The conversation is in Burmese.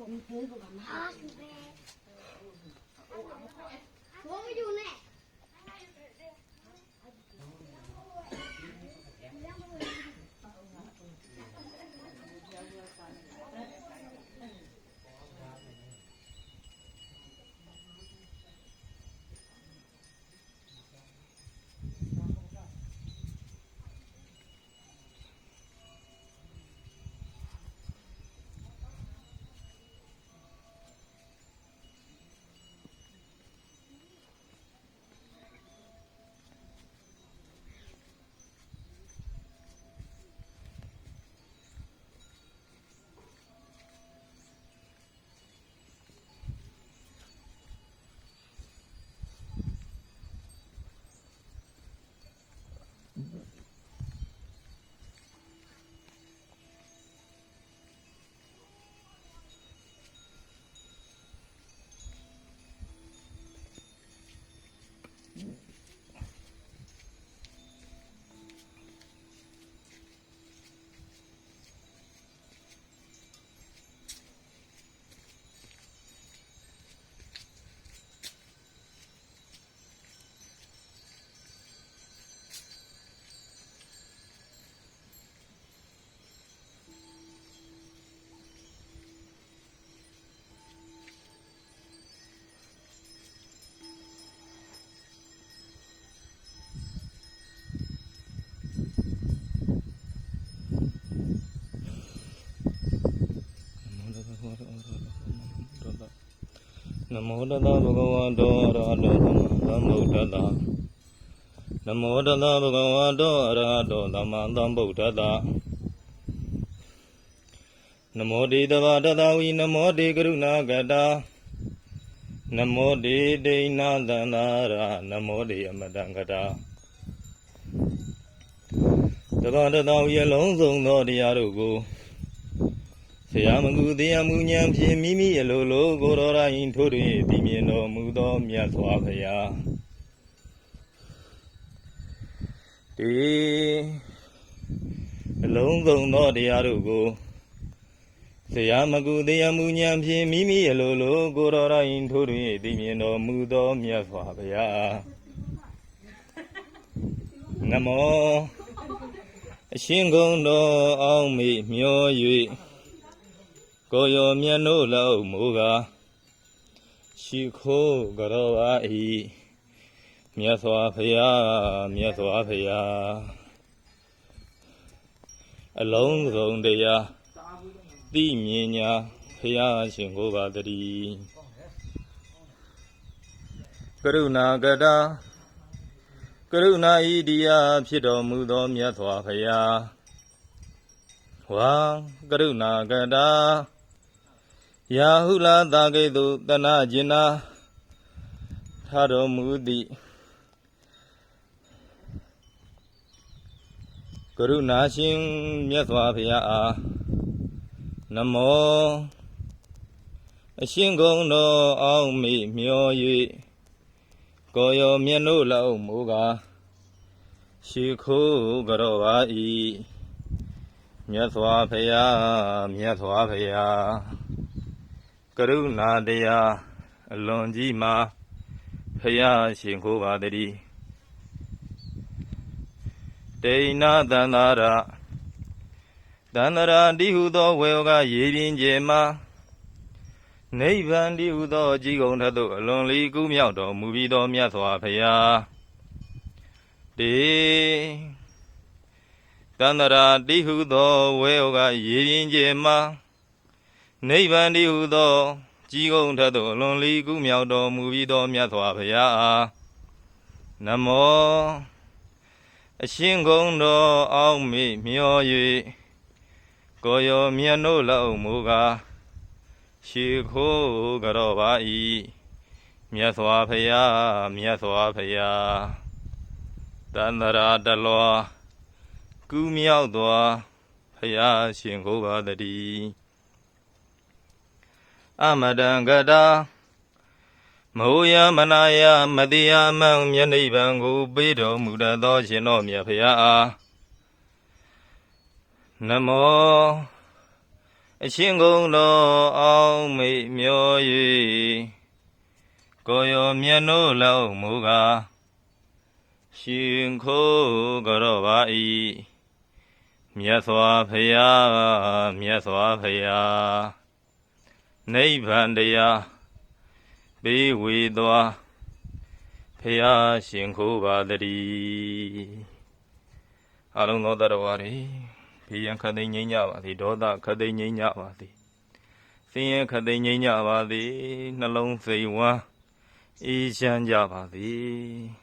我们别个干嘛？ နမောတသဗုဒ္ဓဝါတောအရဟတောသမ္မာသမ္ဗုဒ္ဓတ္တနမောတသဗုဒ္ဓဝါတောအရဟတောသမ္မာသမ္ဗုဒ္ဓတ္တနမောတေတဗ္ဗတတဝိနမောတေကရုဏာကတာနမောတေဒိဏသန္တာရနမောတေအမတံကတာတဗ္ဗတတဝိအလုံးစုံသောတရားတို့ကို ဆရာမကူတရားမူဉဏ်ဖြင့်မိမိအလိုလိုကိုတော်ရိုင်းထိုးတွင်တည်မြင်တော်မူသောမြတ်စွာဘုရားဒီအလုံးစုံသောတရားတို့ကိုဆရာမကူတရားမူဉဏ်ဖြင့်မိမိအလိုလိုကိုတော်ရိုင်းထိုးတွင်တည်မြင်တော်မူသောမြတ်စွာဘုရားနမောအရှင်ကုံတော်အောင်မေမျော၍ ကိုယောမြတ်တို့လောက်မူကားရှိခိုးကြတော်ပါ၏မြတ်စွာဘုရားမြတ်စွာဘုရားအလုံးစုံတရားသိမြင်ညာဘုရားရှင်ကိုပါတည်းကရုဏာကတာကရုဏာဤတရားဖြစ်တော်မူသောမြတ်စွာဘုရားဝါကရုဏာကတာ ယာဟုလာသာကဲ့သို့တနာကျင်နာထားတော်မူသည်ကရုဏာရှင်မြတ်စွာဘုရားအားနမောအရှင်ကုံတော်အောင်မေမျော၍ကိုရောမျက်နှုတ်လောက်မူကားရှိခိုးကြတော်ပါ၏မြတ်စွာဘုရားမြတ်စွာဘုရားက ရုဏာတရားအလွန်ကြီးမှာဖယားရှင်ကိုပါတည်းဒိဏသန္တာရသန္တရာတိဟုသောဝေယောကရေပြင်းကျဲမှာနိဗ္ဗာန်တိဟုသောအကြီးကုန်ထသို့အလွန်လီကူးမြောက်တော်မူပြီးသောမြတ်စွာဘုရားတေသန္တရာတိဟုသောဝေယောကရေပြင်းကျဲမှာ နိဗ္ဗာန်တည်းဟုသောကြီးကုန်းထက်သို့အလွန်လီကူးမြောက်တော်မူပြီးသောမြတ်စွာဘုရားအားနမောအရှင်ကုန်းတော်အောင်မေမျော၍ကိုရောမြတ်တို့လောက်မူကားရှိခိုးကြတော်ပါ၏မြတ်စွာဘုရားမြတ်စွာဘုရားတန္တရာတလောကူးမြောက်သောဘုရားရှင်ကိုပါတည်း အမတံကတာမောယမနာယမတိယမံမြတ်နိဗ္ဗာန်ကိုပေးတော်မူတတ်သောရှင်တော်မြတ်ဖရာအားနမောအရှင်ကုံတော်အောင်မေ့မျော၍ကိုရောမျက်နှိုးလောက်မူကားရှင်ခိုးကြောပါ၏မြတ်စွာဘုရားမြတ်စွာဘုရား နိဗ္ဗာန်တရားပေးဝေသွားဖရာရှင်ခိုးပါတည်းအလုံးသောတရဝါတွေဖေးရန်ခတ်သိမ်းငိမ့်ကြပါသည်ဒေါသခတ်သိမ်းငိမ့်ကြပါသည်စင်ရဲခတ်သိမ်းငိမ့်ကြပါသည်နှလုံးစိတ်ဝမ်းအေးချမ်းကြပါသည်